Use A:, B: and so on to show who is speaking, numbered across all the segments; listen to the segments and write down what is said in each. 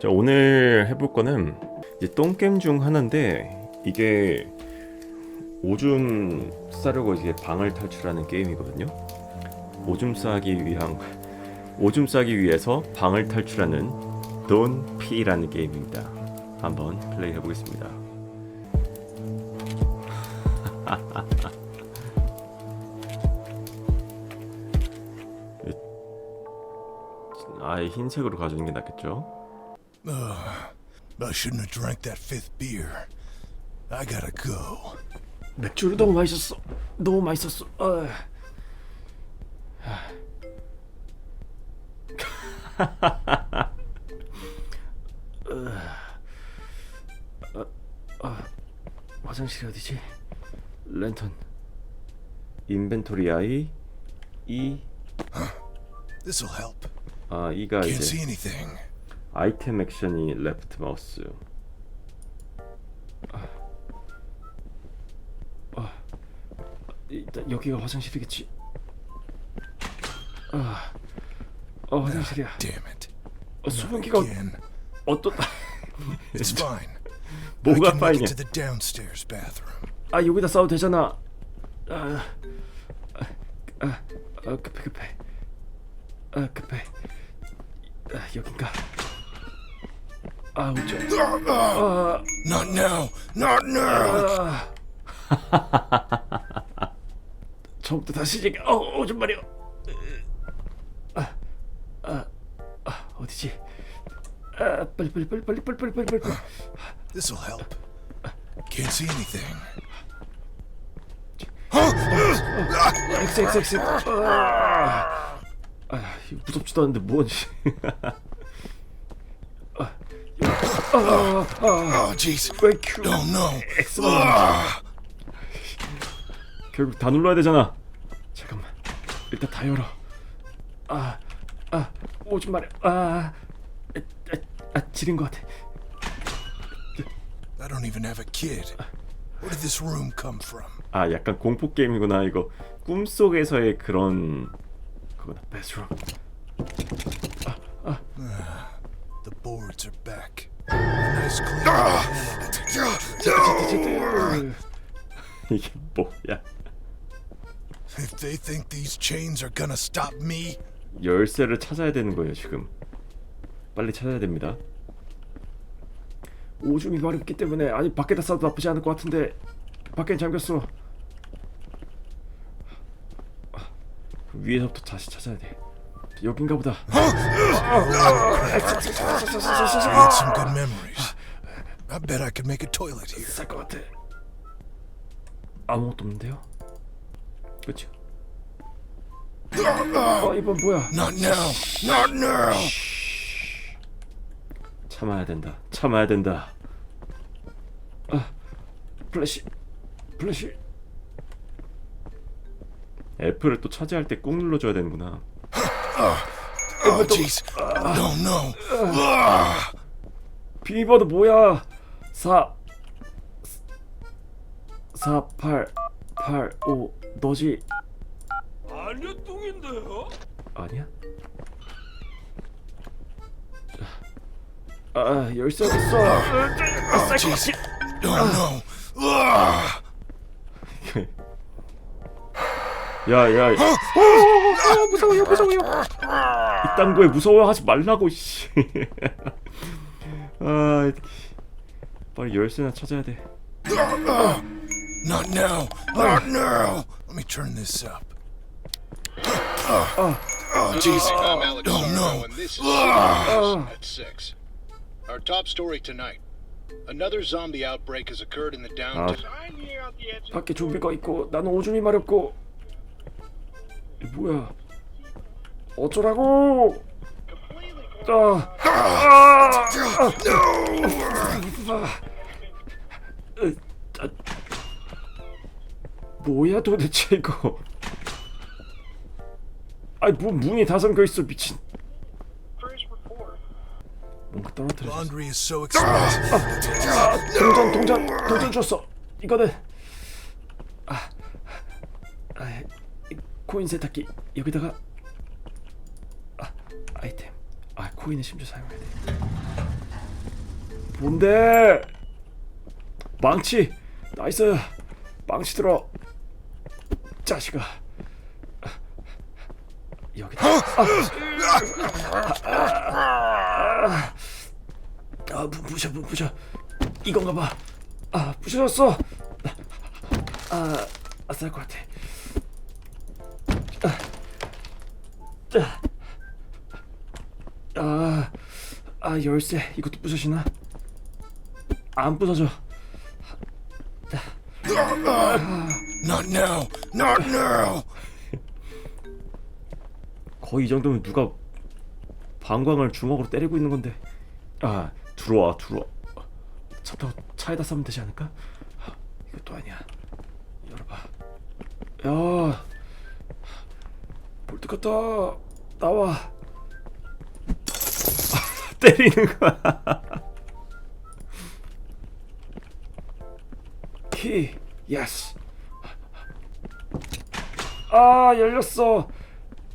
A: 자, 오늘 해볼 거는 이제 똥겜 중 하나인데 이게 오줌 싸려고 이제 방을 탈출하는 게임이거든요. 오줌 싸기 위한 오줌 싸기 위해서 방을 탈출하는 Don't Pee라는 게임입니다. 한번 플레이 해보겠습니다. 아예 흰색으로 가져오는 게 낫겠죠?
B: I shouldn't have drank that fifth beer. I gotta go.
A: 맥주를 너무 맛있었어. 너무 맛있었어. 어. 어, 어, 화장실이 어디지? 랜턴. 인벤토리 아이 이
B: This'll help.
A: 아, 이가
B: Can't
A: 이제
B: see anything.
A: 아이템 액션이 레프트 마우스. 아. 아. 일단 여기가 화장실이겠지. 아. 어 화장실이야.
B: Damn it.
A: 어, 수분기가
B: Again.
A: 어떤
B: It's fine.
A: 뭐가
B: can make
A: 파이냐?
B: it to the downstairs bathroom.
A: 아 여기다 싸워도 되잖아. 아, 아, 아, 아 급해 급해. 아 급해. 아 여긴가. 아 우죠. 아.
B: Not now. Not now.
A: 처음부터 다시 얘기. 어, 어, 좀 말이요. 아, 아, 아, 어디지? 아, 빨리, 빨리, 빨리, 빨리, 빨리, 빨리, 빨리, 빨리.
B: This'll help. Can't see anything.
A: 엑스, 엑스, 엑스. 아, 아, 이거 무섭지도 않은데 뭐지?
B: Oh, jeez.
A: 왜 큐?
B: Oh no.
A: 엑스만 아. 결국 다 눌러야 되잖아. 잠깐만. 일단 다 열어. 아, 아, 오줌 마려. 아, 아, 아, 아 지린 것 같아.
B: I don't even have a kid. Where did this room come from?
A: 아 약간 공포 게임이구나 이거 꿈 속에서의 그런 그거다 베스트룸
B: The boards are back. Clean.
A: 이게 뭐야?
B: If they think these chains are gonna stop me,
A: 열쇠를 찾아야 되는 거예요 지금. 빨리 찾아야 됩니다. 오줌이 마렵기 때문에 아니 밖에다 싸도 나쁘지 않을 것 같은데 밖엔 잠겼어. 아, 위에서부터 다시 찾아야 돼 여긴가 보다
B: I had some good memories. I bet I could make a toilet here.
A: 쌀 것 같아. 아무것도 없는데요? 그렇죠. 어 이번 뭐야?
B: Not now. Not now.
A: 참아야 된다. 참아야 된다. 아 플래시 플래시. F를 또 차지할 때 꾹 눌러줘야 되는구나.
B: Oh, jeez. No, no.
A: 비밀번호 뭐야? 4 4 8 8 5 너지?
C: 아니야 뚱인데요?
A: 아니야? 아 열쇠 어딨어?
B: Oh, jeez. No, no. Ah.
A: 야야 어, 무서워요 무서워요 이딴 거에 무서워하지 말라고 씨. 아 빨리 열쇠나 찾아야 돼
B: Not now. Not now. Let me turn this up. Oh, jeez.
D: I'm Alex
B: Oh, no.
D: Sarno, and this is CBS at 6. Our top story tonight. Another zombie outbreak has occurred in the
A: 아
D: downtown.
A: 밖에 좀비가 있고 나는 오줌이 마렵고 이 뭐야? 어쩌라고? 아, 아, 으, 아. 뭐야 도대체 이거? 아니 뭐 문이 다 잠겨 있어 미친. 뭔가
B: is so expensive.
A: 동전 동전 동전 줬어. 이거는. 아, 아 이, 코인 세탁기 여기다가 아 아이템. 아 코인을 심지어 사용해야 돼. 뭔데? 망치. 나이스. 망치 들어. 자식아. 여기다. 아, 아 부, 부셔 부, 부셔. 이건가 봐아 부셔졌어. 아 아쌀 것 같아 아, 아 열쇠. 이것도 부서지나? 안 부서져.
B: Not now. Not now.
A: 거의 이 정도면 누가 방광을 주먹으로 때리고 있는 건데. 아 들어와 들어와. 차 타고 차에다 싸면 되지 않을까? 아, 이것도 아니야. 열어봐. 야. 볼트 같다. 나와. 아, 때리는 거야. 키 예스. 아 열렸어.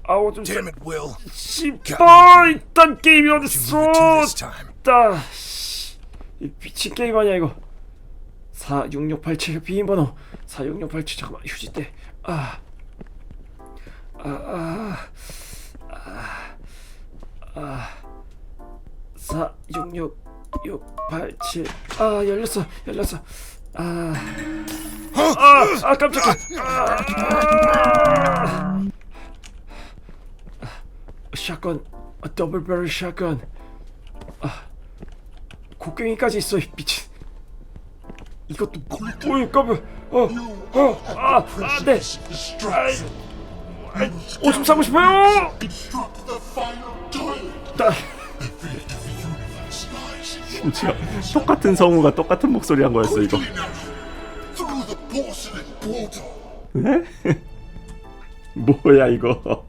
A: 아우 좀
B: Damn it, Will.
A: 씨발 일단 게임이 어딨어. 따 씨. 이 미친 게임 아니야 이거. 46687 비밀번호. 46687 잠깐만 휴지대 아. 아, 아, 아, 아, 46667, 아, 열렸어, 열렸어, 아, 아, 아, 깜짝이야, 아, 샷건, 아, 더블 배럴 샷건, 아, 곡괭이까지 있어, 이 미친. 이것도 뭐야, 깜짝, 어, 어, 아, 아, 네, 아, 오줌 싸고 싶어요. 나 진짜 똑같은 성우가 똑같은 목소리 한 거였어 이거. 네? 뭐야 이거?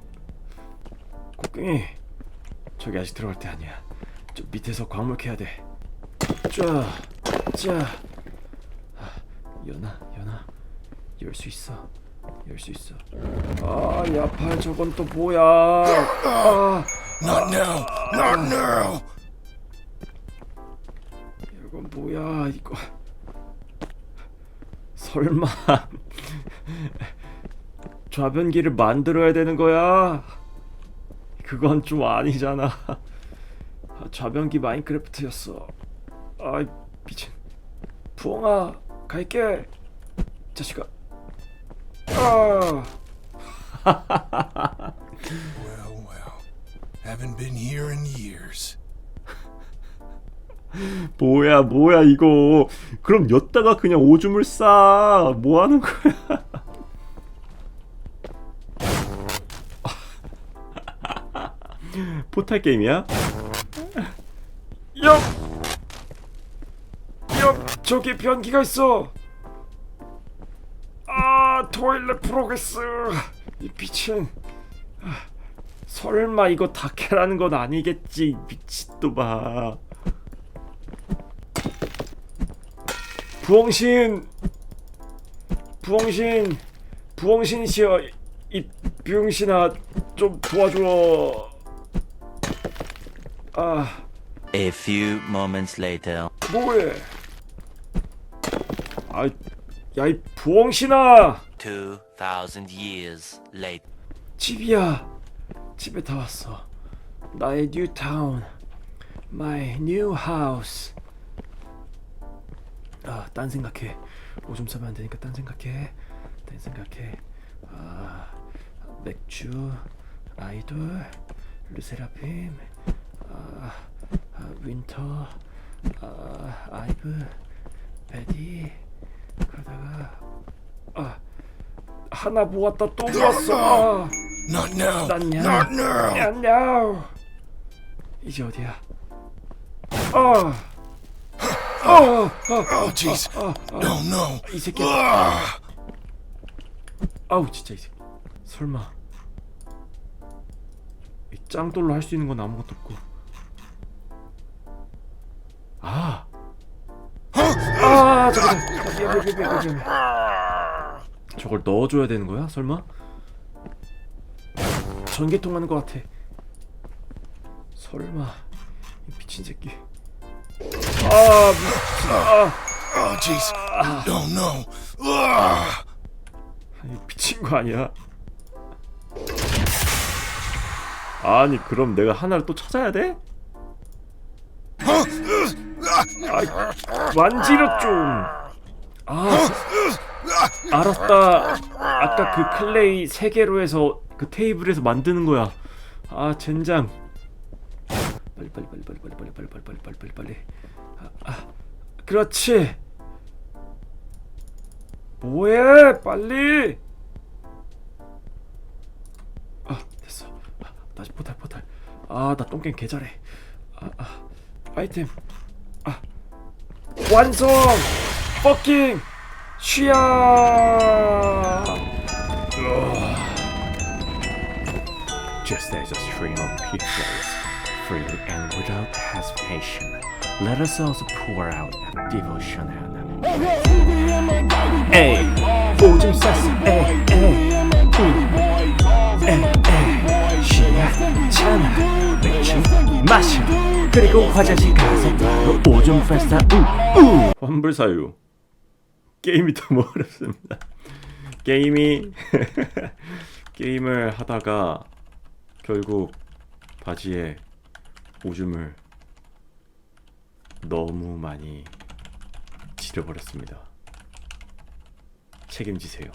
A: 곡괭이 저기 아직 들어갈 때 아니야. 저 밑에서 광물 캐야 돼. 자, 자, 아, 연아, 연아, 열 수 있어, 열 수 있어. 아, 야팔 저건 또 뭐야? 아,
B: Not now. Not now.
A: 뭐야 이거? 설마 좌변기를 만들어야 되는 거야? 그건 좀 아니잖아. 아, 좌변기 마인크래프트였어. 아이 미친. 부엉아 갈게. 자식아. 아.
B: Well, well. Haven't been here in years.
A: 뭐야 뭐야 이거. 그럼 엿다가 그냥 오줌을 싸. 뭐 하는 거야? 포탈 게임이야? 옆! 옆! 저기 변기가 있어! 아, 토일렛 프로그레스! 이 미친. 아, 설마 이거 다케라는 건 아니겠지, 미친도봐. 부엉신! 부엉신! 부엉신이시여, 이 병신아, 좀 도와줘. 아,
E: A few moments later.
A: 뭐해? 아, 야이 부엉신아!
E: 2,000 years later.
A: 집이야. 집에 다 왔어. 나의 뉴 타운. My new house. 아, 딴 생각해. 오줌 싸면 안 되니까 딴 생각해. 딴 생각해. 아, 맥주, 아이돌, 르세라핌, 아, 아 윈터, 아, 아이브, 베디. 그러다가 아, 하나 모았다 또 모았어. 아.
B: Not now.
A: Not now.
B: Not now.
A: 이제 어디야? 아, 아, 아,
B: Oh, jeez. No, no.
A: 이 새끼. 아우 진짜 이 새끼. 설마 이 짱돌로 할 수 있는 건 아무것도 없고. 아. 아, 여기. 저걸 넣어줘야 되는 거야? 설마? 전개통 하는 것 같아. 설마 이 미친 새끼.
B: Oh, jeez. Oh, no. Ugh.
A: 아니, 미친 거 아니야? 아니 그럼 내가 하나를 또 찾아야 돼? 아, 만지려 좀. 아, 알았다. 아까 그 클레이 세 개로 해서 그 테이블에서 만드는 거야. 아, 젠장. 빨리 빨리 빨리 빨리 빨리 빨리 빨리 빨리 빨리 빨리 빨리 빨리. 아, 아, 그렇지. 뭐해? 빨리. 아, 됐어. 아, 다시 포탈 포탈. 아, 나 똥게임 개 잘해. 아, 아, 아이템. 아, 완성. 퍼킹 쉬야. Just as a stream of peak freely and without hesitation, let us also pour out a devotion and 에이, 오줌 쌌어. 에이, 에이, 음. 에이, 참아, 맥주 마셔. 그리고 화장실 가서 바로 오줌 패스타 우, 우. 환불사유. 게임이 너무 어렵습니다. 게임이 게임을 하다가 결국 바지에 오줌을 너무 많이 지려버렸습니다. 책임지세요.